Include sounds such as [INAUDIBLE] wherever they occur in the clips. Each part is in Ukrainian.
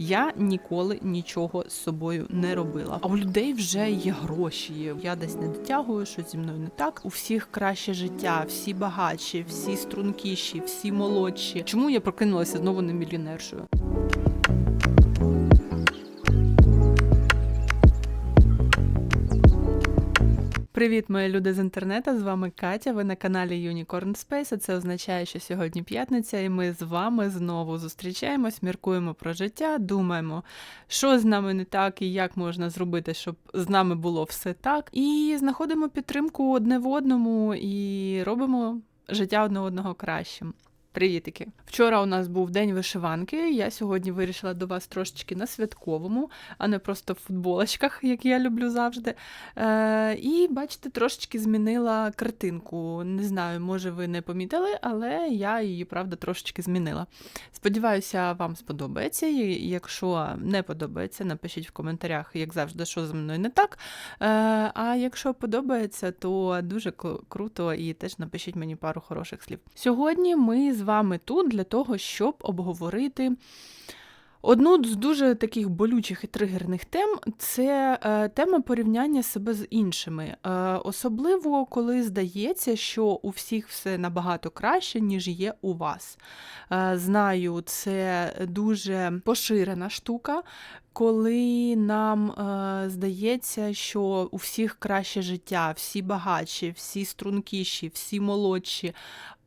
Я ніколи нічого з собою не робила. А у людей вже є гроші. Я десь не дотягую, що зі мною не так. У всіх краще життя, всі багатші, всі стрункіші, всі молодші. Чому я прокинулася знову не мільйонершою? Привіт, мої люди з інтернету. З вами Катя. Ви на каналі Unicorn Space. Це означає, що сьогодні п'ятниця, і ми з вами знову зустрічаємось, міркуємо про життя, думаємо, що з нами не так і як можна зробити, щоб з нами було все так. І знаходимо підтримку одне в одному і робимо життя одне одного кращим. Привітики! Вчора у нас був день вишиванки. Я сьогодні вирішила до вас трошечки на святковому, а не просто в футболочках, як я люблю завжди. Е, І бачите, трошечки змінила картинку. Не знаю, може ви не помітили, але я її, правда, трошечки змінила. Сподіваюся, вам сподобається. І Якщо не подобається, напишіть в коментарях, як завжди, що зі мною не так. Е, А якщо подобається, то дуже круто і теж напишіть мені пару хороших слів. Сьогодні ми з вами тут для того, щоб обговорити. Одну з дуже таких болючих і тригерних тем це е, тема порівняння себе з іншими. Е, особливо, коли здається, що у всіх все набагато краще, ніж є у вас. Е, знаю, це дуже поширена штука, коли нам е, здається, що у всіх краще життя, всі багатші, всі стрункіші, всі молодші.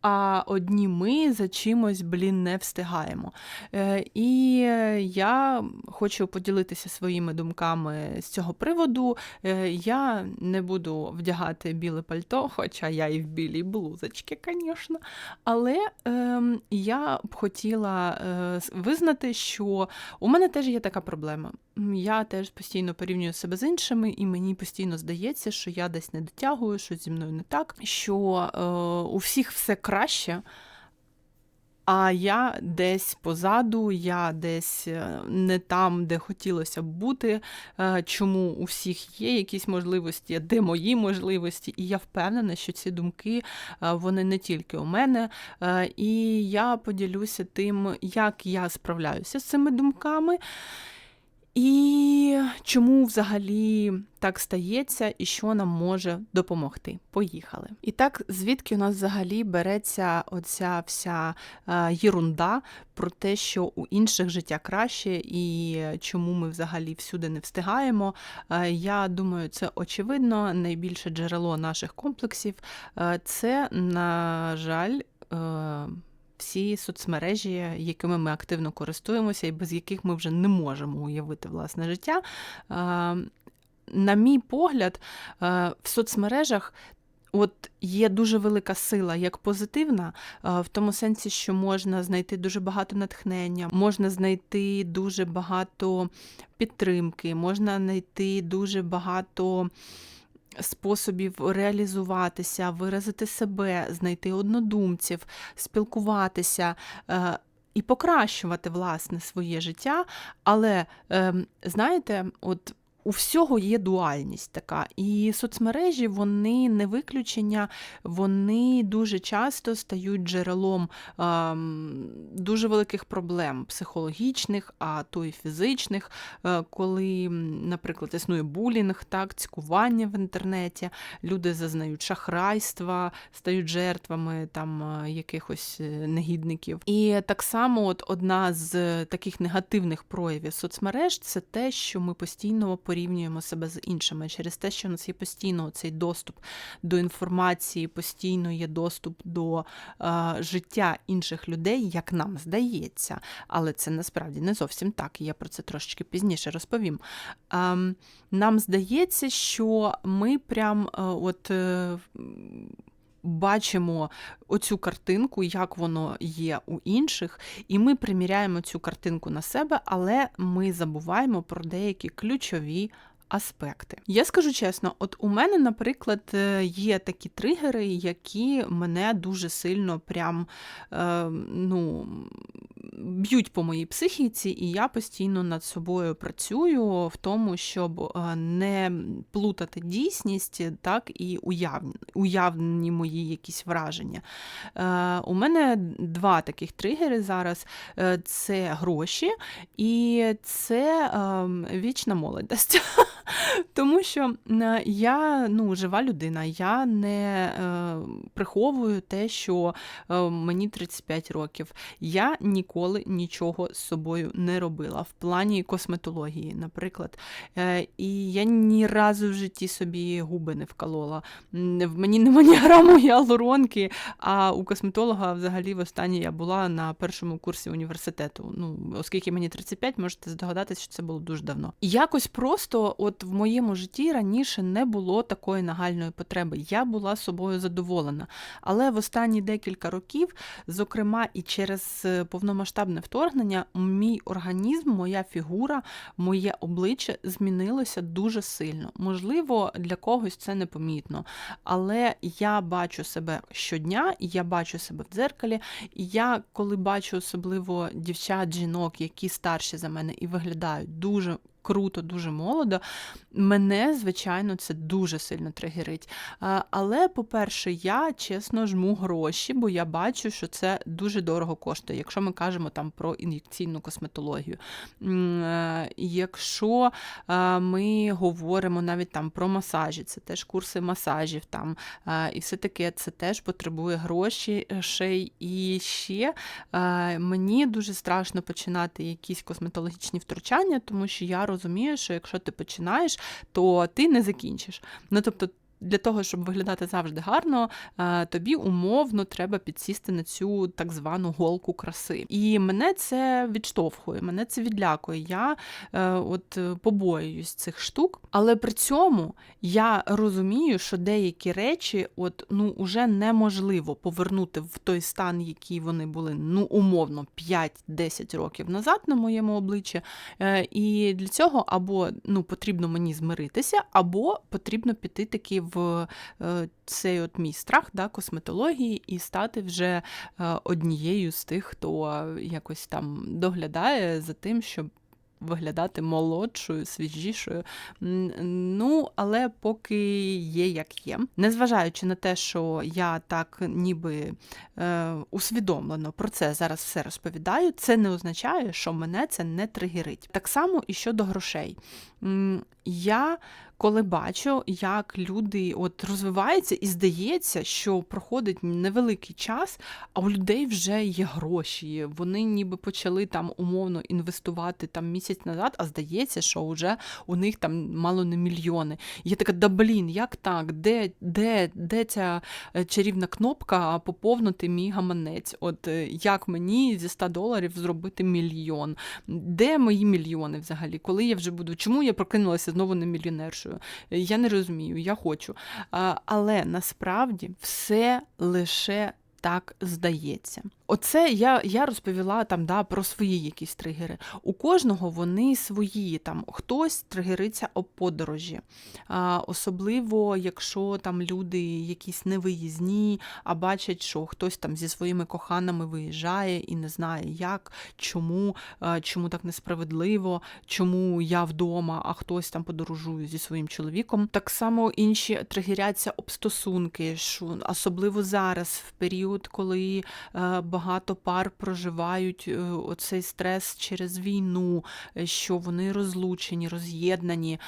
А одні ми за чимось, блін, не встигаємо. Е, І я хочу поділитися своїми думками з цього приводу. Е, Я не буду вдягати біле пальто, хоча я і в білій блузочці, звісно. Але ем, я б хотіла е, визнати, що у мене теж є така проблема. Я теж постійно порівнюю себе з іншими, і мені постійно здається, що я десь не дотягую, що зі мною не так, що е, у всіх все краще. А я десь позаду, я десь е, не там, де хотілося б бути. Е, Чому у всіх є якісь можливості, де мої можливості? І я впевнена, що ці думки е, вони не тільки у мене. І я поділюся тим, як я справляюся з цими думками. І чому взагалі так стається, і що нам може допомогти? Поїхали. І так, звідки у нас взагалі береться оця вся е, єрунда про те, що у інших життя краще, і чому ми взагалі всюди не встигаємо? Е, я думаю, це очевидно. Найбільше джерело наших комплексів е, це, на жаль, всі соцмережі, якими ми активно користуємося, і без яких ми вже не можемо уявити власне життя. Е, На мій погляд, е, в соцмережах. От є дуже велика сила, як позитивна, е, в тому сенсі, що можна знайти дуже багато натхнення, можна знайти дуже багато підтримки, можна знайти дуже багато способів реалізуватися, виразити себе, знайти однодумців, спілкуватися. е, І покращувати власне своє життя, але е, знаєте, от у всього є дуальність така, і соцмережі вони не виключення, вони дуже часто стають джерелом ем, дуже великих проблем психологічних, а то й фізичних, е, коли, наприклад, існує булінг, так, цькування в інтернеті, люди зазнають шахрайства, стають жертвами там е, якихось е, негідників. І так само, от одна з таких негативних проявів соцмереж це те, що ми постійно порівнюємо себе з іншими через те, що у нас є постійно цей доступ до інформації, постійно є доступ до е, життя інших людей, як нам здається. Але це насправді не зовсім так. і Я про це трошечки пізніше розповім. Ем, нам здається, що ми прям е, от. е, Бачимо оцю картинку, як воно є у інших, і ми приміряємо цю картинку на себе, але ми забуваємо про деякі ключові аспекти. Я скажу чесно, от у мене, наприклад, е, є такі тригери, які мене дуже сильно прям е, ну, б'ють по моїй психіці, і я постійно над собою працюю в тому, щоб е, не плутати дійсність, так і уявні, уявні мої якісь враження. Е, У мене два таких тригери зараз: е, це гроші і це е, вічна молодість. [LAUGHS] [LAUGHS] Тому що е, я ну, жива людина, я не е, приховую те, що е, мені 35 років. Я ніколи нічого з собою не робила в плані косметології, наприклад. Е, і я ні разу в житті собі губи не вколола. В мені нема ні граму гіалуронки, а у косметолога взагалі востаннє я була на першому курсі університету. Ну, Оскільки мені 35, можете здогадатися, що це було дуже давно. Якось просто, от в моєму житті раніше не було такої нагальної потреби. Я була собою задоволена. Але в останні декілька років, зокрема, і через е, повномасштабне вторгнення, мій організм, моя фігура, моє обличчя змінилося дуже сильно. Можливо, для когось це непомітно. Але я бачу себе щодня, я бачу себе в дзеркалі. І я, коли бачу особливо дівчат, жінок, які старші за мене і виглядають дуже круто, дуже молодо. Мене, звичайно, це дуже сильно тригерить. Але, по-перше, я чесно жму гроші, бо я бачу, що це дуже дорого коштує, якщо ми кажемо там про ін'єкційну косметологію. Е, якщо ми говоримо навіть там про масажі, це теж курси масажів там і все таке, це теж потребує грошей. І ще мені дуже страшно починати якісь косметологічні втручання, тому що я розумієш, що якщо ти починаєш, то ти не закінчиш. Ну тобто для того, щоб виглядати завжди гарно, е, тобі умовно треба підсісти на цю так звану голку краси. І мене це відштовхує, мене це відлякує. Я е, от побоююсь цих штук, але при цьому я розумію, що деякі речі от ну уже неможливо повернути в той стан, який вони були ну умовно 5-10 років назад на моєму обличчі. Е, і для цього або ну потрібно мені змиритися, або потрібно піти таки в е, цей от мій страх да, косметології і стати вже е, однією з тих, хто якось там доглядає за тим, щоб. Виглядати молодшою, свіжішою. Ну, але поки є, як є. Незважаючи на те, що я так ніби е, усвідомлено про це зараз все розповідаю, це не означає, що мене це не тригерить. Так само і щодо грошей. Я коли бачу, як люди от розвиваються, і здається, що проходить невеликий час, а у людей вже є гроші. Вони ніби почали там умовно інвестувати там місяць назад, а здається, що вже у них там мало не мільйони. Я така, да блін, як так? Де де, де ця е, чарівна кнопка поповнити мій гаманець? От е, як мені зі 100 доларів зробити мільйон? Де мої мільйони взагалі? Коли я вже буду? Чому я прокинулася знову не мільйонершою? Я не розумію, я хочу. Але насправді все лише так здається. Оце я я розповіла там да, про свої якісь тригери. У кожного вони свої. Там Хтось тригериться об подорожі. А, Особливо, якщо там люди якісь невиїзні, а бачать, що хтось там зі своїми коханими виїжджає і не знає, як, чому, чому так несправедливо, чому я вдома, а хтось там подорожує зі своїм чоловіком. Так само інші тригеряться об стосунки, що особливо зараз, в період, коли багато багато пар проживають е, оцей стрес через війну, е, що вони розлучені, роз'єднані,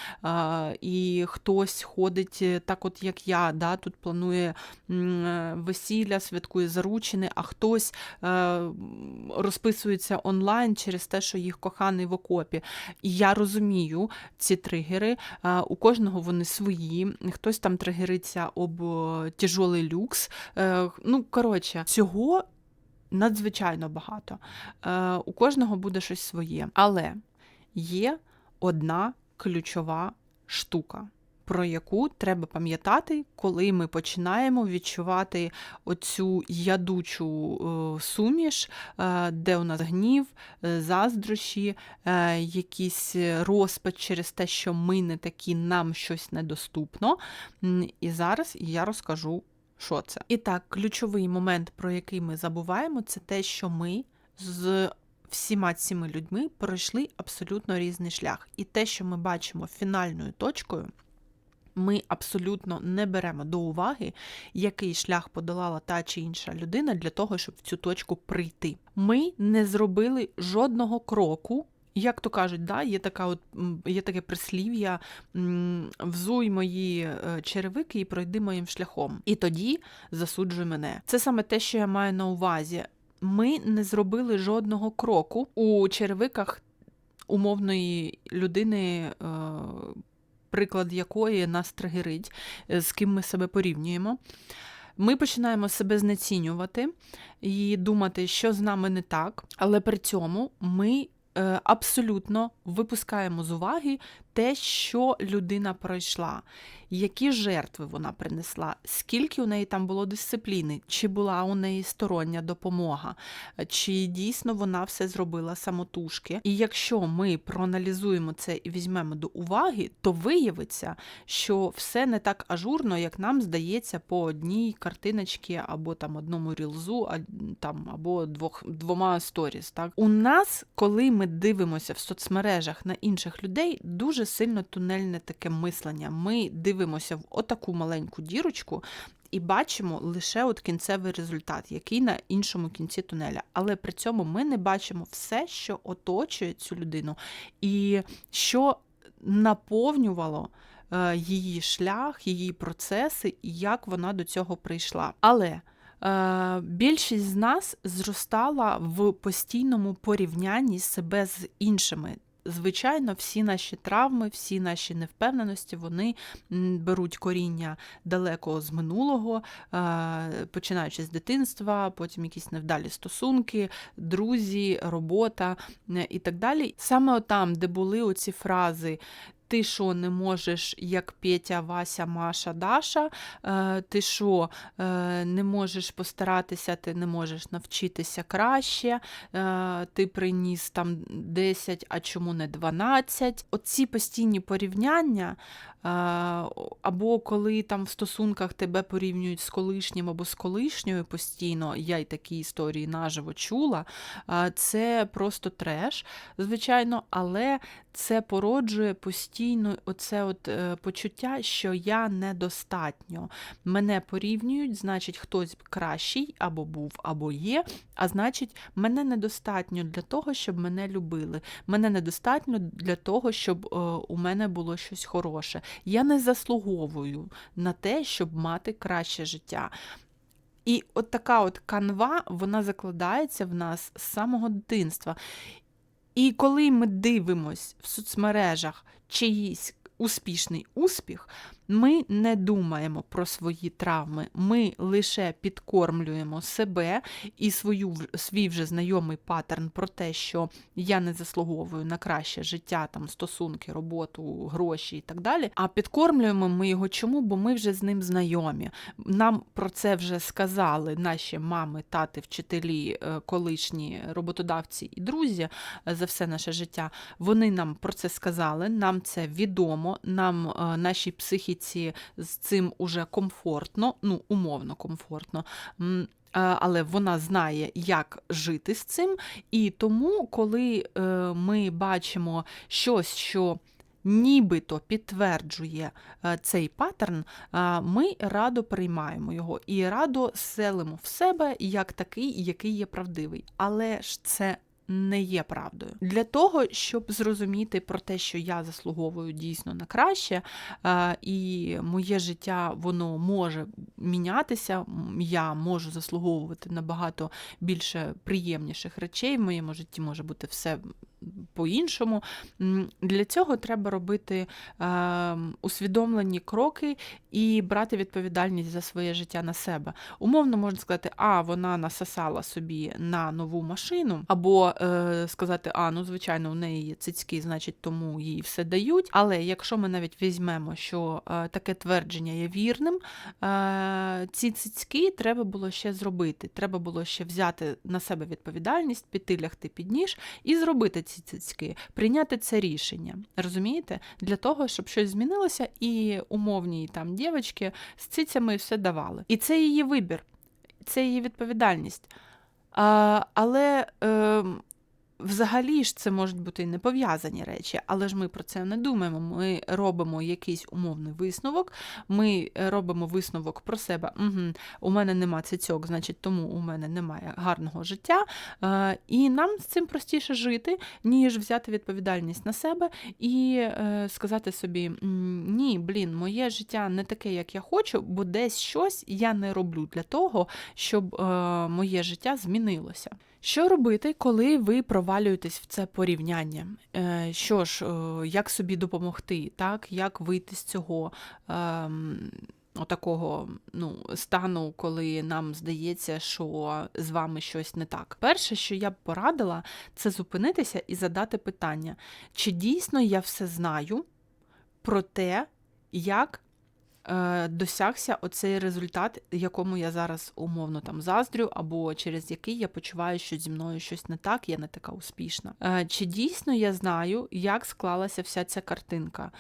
і хтось ходить е, так, от як я, да, тут планує весілля, святкує заручини, а хтось розписується онлайн через те, що їх коханий в окопі. І я розумію ці тригери, у кожного вони свої, хтось там тригериться об тяжолий люкс. Ну, коротше, цього надзвичайно багато. Е, У кожного буде щось своє. Але є одна ключова штука про яку треба пам'ятати, коли ми починаємо відчувати оцю ядучу е, суміш, е, де у нас гнів, е, заздрощі, якийсь розпач через те, що ми не такі, нам щось недоступно. І зараз я розкажу, що це. І так, ключовий момент, про який ми забуваємо, це те, що ми з всіма цими людьми пройшли абсолютно різний шлях. І те, що ми бачимо фінальною точкою, ми абсолютно не беремо до уваги, який шлях подолала та чи інша людина для того, щоб в цю точку прийти. Ми не зробили жодного кроку. Як то кажуть, да, є така от є таке прислів'я взуй мої е, черевики і пройди моїм шляхом. І тоді засуджуй мене. Це саме те, що я маю на увазі. Ми не зробили жодного кроку у черевиках умовної людини, е, приклад якої нас тригерить, е, з ким ми себе порівнюємо. Ми починаємо себе знецінювати і думати, що з нами не так, але при цьому ми абсолютно випускаємо з уваги те, що людина пройшла, які жертви вона принесла, скільки у неї там було дисципліни, чи була у неї стороння допомога, чи дійсно вона все зробила самотужки. І якщо ми проаналізуємо це і візьмемо до уваги, то виявиться, що все не так ажурно, як нам здається, по одній картиночці або там одному рілзу, а там або двох двома сторіс. Так у нас, коли ми дивимося в соцмережах на інших людей, дуже сильно тунельне таке мислення. Ми дивимося в отаку маленьку дірочку. І бачимо лише от кінцевий результат, який на іншому кінці тунеля. Але при цьому ми не бачимо все, що оточує цю людину, і що наповнювало е, її шлях, її процеси, і як вона до цього прийшла. Але е, більшість з нас зростала в постійному порівнянні себе з іншими. Звичайно, всі наші травми, всі наші невпевненості, вони беруть коріння далеко з минулого, е, починаючи з дитинства, потім якісь невдалі стосунки, друзі, робота е, і так далі. Саме там, де були оці фрази. Ти що не можеш, як Петя, Вася, Маша, Даша, е, ти що е, не можеш постаратися, ти не можеш навчитися краще, е, ти приніс там 10, а чому не 12. Оці постійні порівняння, або коли там в стосунках тебе порівнюють з колишнім або з колишньою постійно, я й такі історії наживо чула, це просто треш, звичайно, але це породжує постійно оце от е, почуття, що я недостатньо. Мене порівнюють, значить, хтось кращий або був, або є, а значить, мене недостатньо для того, щоб мене любили. Мене недостатньо для того, щоб е, у мене було щось хороше. Я не заслуговую на те, щоб мати краще життя. І от така от канва, вона закладається в нас з самого дитинства. І коли ми дивимось в соцмережах чиїсь успішний успіх, ми не думаємо про свої травми, ми лише підкормлюємо себе і свою, свій вже знайомий паттерн про те, що я не заслуговую на краще життя, там, стосунки, роботу, гроші і так далі. А підкормлюємо ми його чому? Бо ми вже з ним знайомі. Нам про це вже сказали наші мами, тати, вчителі, е, колишні роботодавці і друзі е, за все наше життя. Вони нам про це сказали, нам це відомо, нам е, нашій психіці з цим уже комфортно, ну, умовно комфортно. Але вона знає, як жити з цим. І тому, коли е, ми бачимо щось, що нібито підтверджує е, цей паттерн, ми радо приймаємо його і радо селимо в себе як такий, який є правдивий. Але ж це не є правдою. Для того, щоб зрозуміти про те, що я заслуговую дійсно на краще, і моє життя воно може мінятися, я можу заслуговувати набагато більше приємніших речей. В моєму житті може бути все по-іншому. Для цього треба робити е, усвідомлені кроки і брати відповідальність за своє життя на себе. Умовно можна сказати, а вона насосала собі на нову машину, або е, сказати, а ну звичайно, у неї є цицьки, значить, тому їй все дають. Але якщо ми навіть візьмемо, що е, таке твердження є вірним, е, ці цицьки треба було ще зробити. Треба було ще взяти на себе відповідальність, піти лягти під ніж і зробити ці цицьки, прийняти це рішення. Розумієте? Для того, щоб щось змінилося, і умовні там дівчатки з цицями все давали. І це її вибір, це її відповідальність. А, але е, взагалі ж це можуть бути не пов'язані речі, але ж ми про це не думаємо. Ми робимо якийсь умовний висновок, ми робимо висновок про себе. Угу, у мене нема цицьок, значить, тому у мене немає гарного життя. Е, і нам з цим простіше жити, ніж взяти відповідальність на себе і е, сказати собі: ні, блін, моє життя не таке, як я хочу, бо десь щось я не роблю для того, щоб е, моє життя змінилося. Що робити, коли ви провалюєтесь в це порівняння? Е, Що ж, е, як собі допомогти, так? як вийти з цього ем, отакого ну, стану, коли нам здається, що з вами щось не так? Перше, що я б порадила, це зупинитися і задати питання, чи дійсно я все знаю про те, як е, досягся оцей результат, якому я зараз умовно там заздрю, або через який я почуваю, що зі мною щось не так, я не така успішна. Е, Чи дійсно я знаю, як склалася вся ця картинка?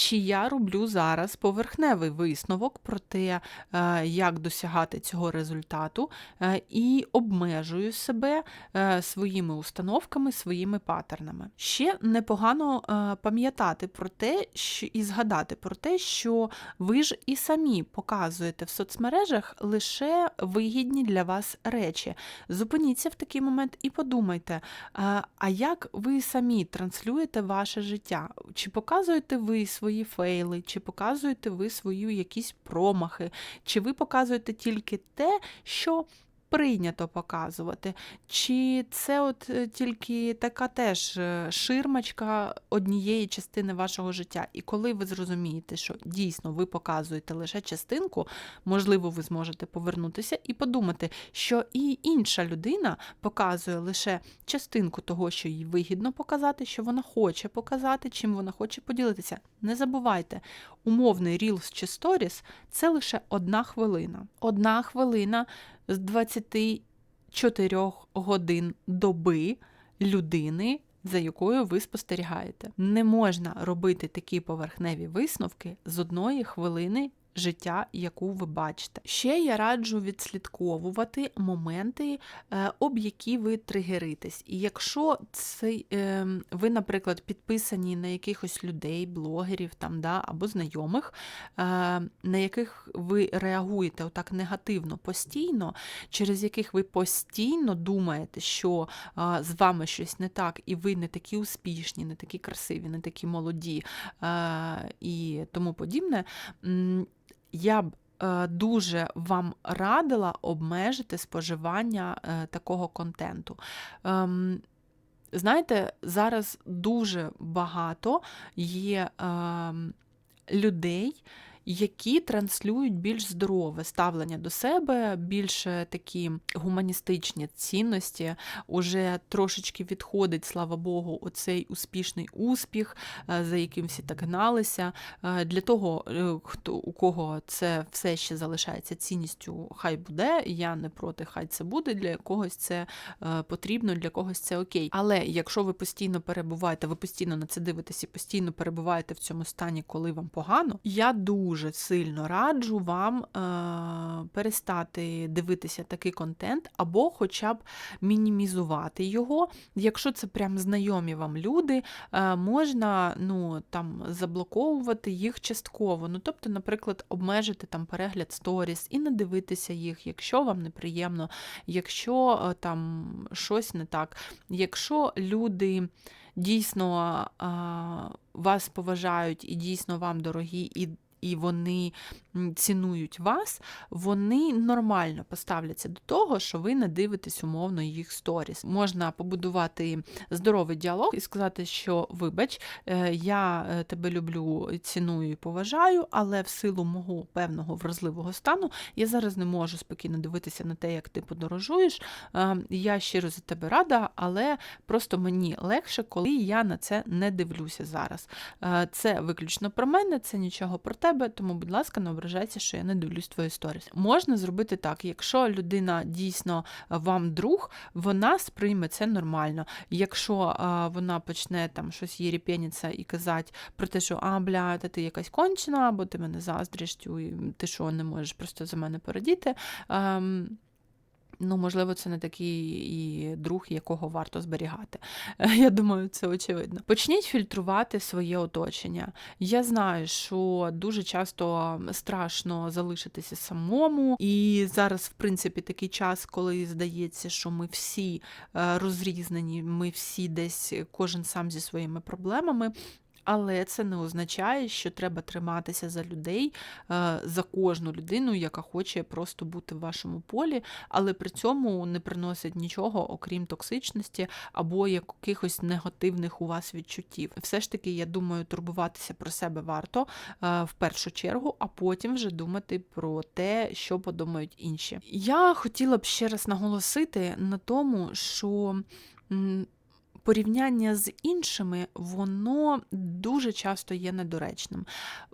Чи я роблю зараз поверхневий висновок про те, е, як досягати цього результату, е, і обмежую себе е, своїми установками, своїми паттернами. Ще непогано пам'ятати про те, що і згадати про те, що ви ж і самі показуєте в соцмережах лише вигідні для вас речі. Зупиніться в такий момент і подумайте, а як ви самі транслюєте ваше життя? Чи показуєте ви свої фейли, чи показуєте ви свої якісь промахи, чи ви показуєте тільки те, що прийнято показувати, чи це от е, тільки така теж е, ширмочка однієї частини вашого життя. І коли ви зрозумієте, що дійсно ви показуєте лише частинку, можливо, ви зможете повернутися і подумати, що і інша людина показує лише частинку того, що їй вигідно показати, що вона хоче показати, чим вона хоче поділитися. Не забувайте, умовний Reels чи Stories – це лише одна хвилина. Одна хвилина з 24 годин доби людини, за якою ви спостерігаєте. Не можна робити такі поверхневі висновки з одної хвилини. Життя, яку ви бачите. Ще я раджу відслідковувати моменти, е, об які ви тригеритесь. І якщо цей, е, ви, наприклад, підписані на якихось людей, блогерів там, да, або знайомих, е, на яких ви реагуєте отак негативно постійно, через яких ви постійно думаєте, що з вами щось не так, і ви не такі успішні, не такі красиві, не такі молоді і тому подібне. Я б е, дуже вам радила обмежити споживання е, такого контенту. Ем, Знаєте, зараз дуже багато є ем, людей, які транслюють більш здорове ставлення до себе, більш е, такі гуманістичні цінності, уже трошечки відходить, слава Богу, оцей успішний успіх, е, за яким всі так гналися. Е, Для того, е, хто у кого це все ще залишається цінністю, хай буде. Я не проти, хай це буде. Для когось це потрібно, для когось це окей. Але якщо ви постійно перебуваєте, ви постійно на це дивитесь і постійно перебуваєте в цьому стані, коли вам погано, я дуже сильно раджу вам е, перестати дивитися такий контент, або хоча б мінімізувати його. Якщо це прям знайомі вам люди, е, можна ну, там, заблоковувати їх частково. Ну, тобто, наприклад, обмежити там перегляд сторіс і не дивитися їх, якщо вам неприємно, якщо е, там щось не так, якщо люди дійсно а, вас поважають і дійсно вам дорогі, і і вони цінують вас, вони нормально поставляться до того, що ви не дивитесь умовно їх сторіс. Можна побудувати здоровий діалог і сказати, що вибач, е, я е, тебе люблю, ціную і поважаю, але в силу мого певного вразливого стану я зараз не можу спокійно дивитися на те, як ти подорожуєш. Е, Я щиро за тебе рада, але просто мені легше, коли я на це не дивлюся зараз. Це виключно про мене, це нічого про тебе, тому, будь ласка, не ображайся, що я не дивлюсь твої сторіс. Можна зробити так, якщо людина дійсно вам друг, вона сприйме це нормально. Якщо а, вона почне там щось репениться і казати про те, що а, бля, та ти якась кончена, або ти мене заздріш, ти що не можеш просто за мене порадіти. ем, Ну, можливо, це не такий і друг, якого варто зберігати. [LAUGHS] Я думаю, це очевидно. Почніть фільтрувати своє оточення. Я знаю, що дуже часто страшно залишитися самому, і зараз, в принципі, такий час, коли здається, що ми всі е, розрізнені, ми всі десь кожен сам зі своїми проблемами. Але це не означає, що треба триматися за людей, е, за кожну людину, яка хоче просто бути в вашому полі, але при цьому не приносить нічого, окрім токсичності або якихось негативних у вас відчуттів. Все ж таки, я думаю, турбуватися про себе варто е, в першу чергу, а потім вже думати про те, що подумають інші. Я хотіла б ще раз наголосити на тому, що. Порівняння з іншими, воно дуже часто є недоречним.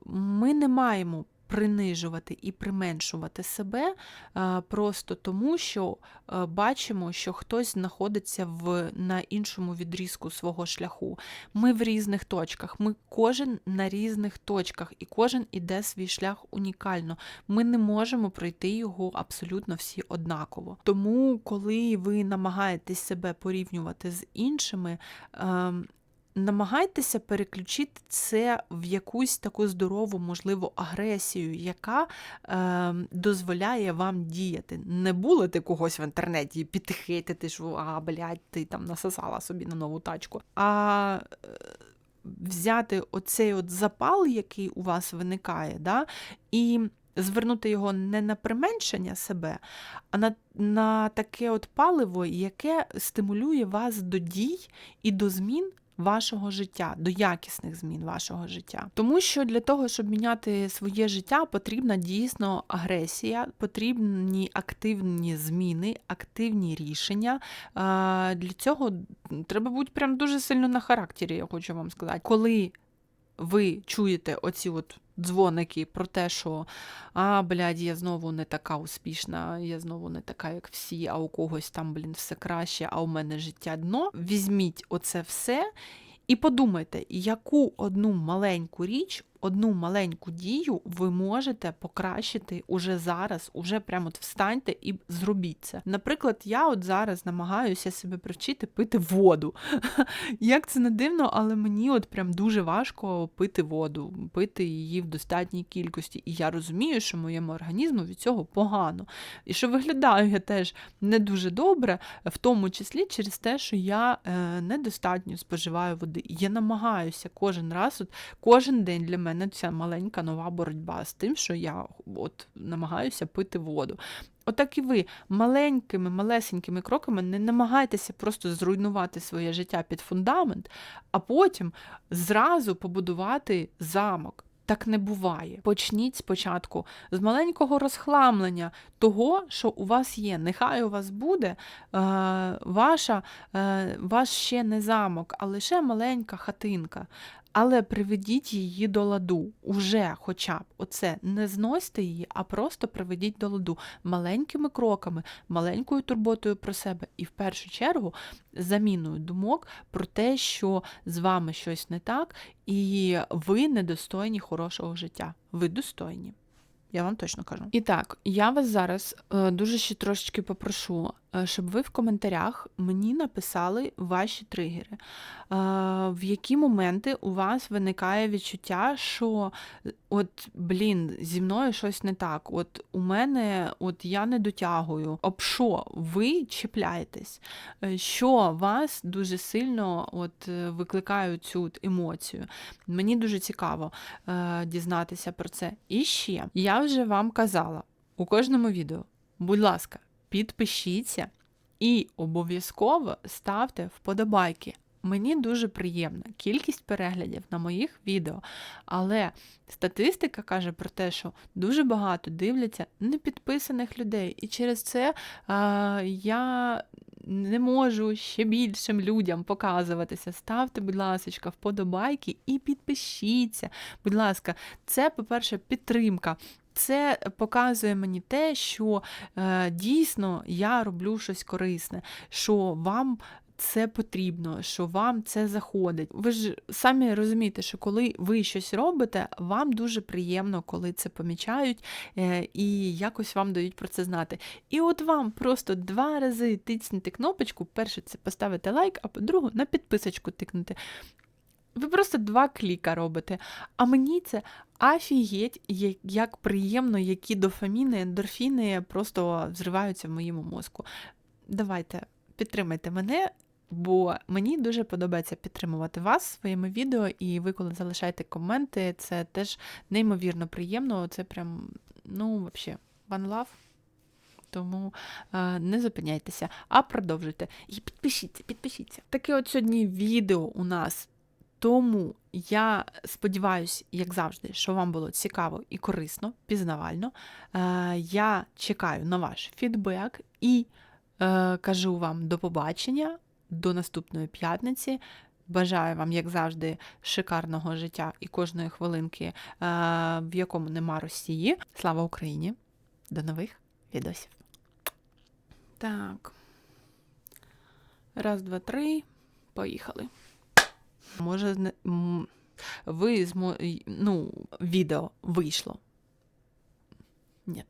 Ми не маємо принижувати і применшувати себе е, просто тому, що е, бачимо, що хтось знаходиться в, на іншому відрізку свого шляху. Ми в різних точках, ми кожен на різних точках, і кожен іде свій шлях унікально. Ми не можемо пройти його абсолютно всі однаково. Тому, коли ви намагаєтесь себе порівнювати з іншими, ем, Намагайтеся переключити це в якусь таку здорову, можливо, агресію, яка е, дозволяє вам діяти. Не булити когось в інтернеті і підхитити, що а, блядь, ти там насосала собі на нову тачку. А е, взяти оцей от запал, який у вас виникає, да, і звернути його не на применшення себе, а на, на таке от паливо, яке стимулює вас до дій і до змін вашого життя, до якісних змін вашого життя. Тому що для того, щоб міняти своє життя, потрібна дійсно агресія, потрібні активні зміни, активні рішення. Для цього треба бути прям дуже сильно на характері, я хочу вам сказати. Коли ви чуєте оці от дзвоники про те, що а, блядь, я знову не така успішна, я знову не така, як всі, а у когось там, блін, все краще, а у мене життя дно. Візьміть оце все і подумайте, яку одну маленьку річ одну маленьку дію ви можете покращити уже зараз, уже прямо от встаньте і зробіть це. Наприклад, я от зараз намагаюся себе привчити пити воду. [LAUGHS] Як це не дивно, але мені от прям дуже важко пити воду, пити її в достатній кількості. І я розумію, що моєму організму від цього погано. І що виглядаю я теж не дуже добре, в тому числі через те, що я е, недостатньо споживаю води. Я намагаюся кожен раз, от кожен день для мене мене ця маленька нова боротьба з тим, що я от намагаюся пити воду. Отак і ви маленькими, малесенькими кроками не намагайтеся просто зруйнувати своє життя під фундамент, а потім зразу побудувати замок. Так не буває. Почніть спочатку з маленького розхламлення того, що у вас є. Нехай у вас буде е, ваша, е, ваш ще не замок, а лише маленька хатинка але приведіть її до ладу. Уже хоча б оце не зносьте її, а просто приведіть до ладу маленькими кроками, маленькою турботою про себе і в першу чергу заміною думок про те, що з вами щось не так, і ви недостойні хорошого життя. Ви достойні. Я вам точно кажу. І так, я вас зараз е, дуже ще трошечки попрошу. Е, щоб ви в коментарях мені написали ваші тригери, Е, в які моменти у вас виникає відчуття, що е, от, блін, зі мною щось не так. От у мене, от я не дотягую. Об що ви чіпляєтесь? Що вас дуже сильно от, викликає цю емоцію? Мені дуже цікаво дізнатися про це. І ще я вже вам казала у кожному відео, будь ласка, підпишіться і обов'язково ставте вподобайки. Мені дуже приємна кількість переглядів на моїх відео, але статистика каже про те, що дуже багато дивляться непідписаних людей, і через це а, я не можу ще більшим людям показуватися. Ставте, будь ласка, вподобайки і підпишіться. Будь ласка, це, по-перше, підтримка. Це показує мені те, що е, дійсно я роблю щось корисне, що вам це потрібно, що вам це заходить. Ви ж самі розумієте, що коли ви щось робите, вам дуже приємно, коли це помічають е, і якось вам дають про це знати. І от вам просто два рази тицнути кнопочку: перше це поставити лайк, а по-друге, на підписочку тикнути. Ви просто два кліка робите. А мені це афігеть, як приємно, які дофаміни, ендорфіни просто взриваються в моєму мозку. Давайте підтримайте мене, бо мені дуже подобається підтримувати вас своїми відео, і ви, коли залишаєте коменти, це теж неймовірно приємно. Це прям, ну, взагалі, one love. Тому е, не зупиняйтеся, а продовжуйте. І підпишіться, підпишіться. Таке от сьогодні відео у нас. Тому я сподіваюся, як завжди, що вам було цікаво і корисно, пізнавально. Е, я чекаю на ваш фідбек і е, кажу вам до побачення, до наступної п'ятниці. Бажаю вам, як завжди, шикарного життя і кожної хвилинки, е, в якому нема Росії. Слава Україні! До нових відосів. Так. Раз, два, три. Поїхали. Може, ви змо... ну, відео вийшло. Ні.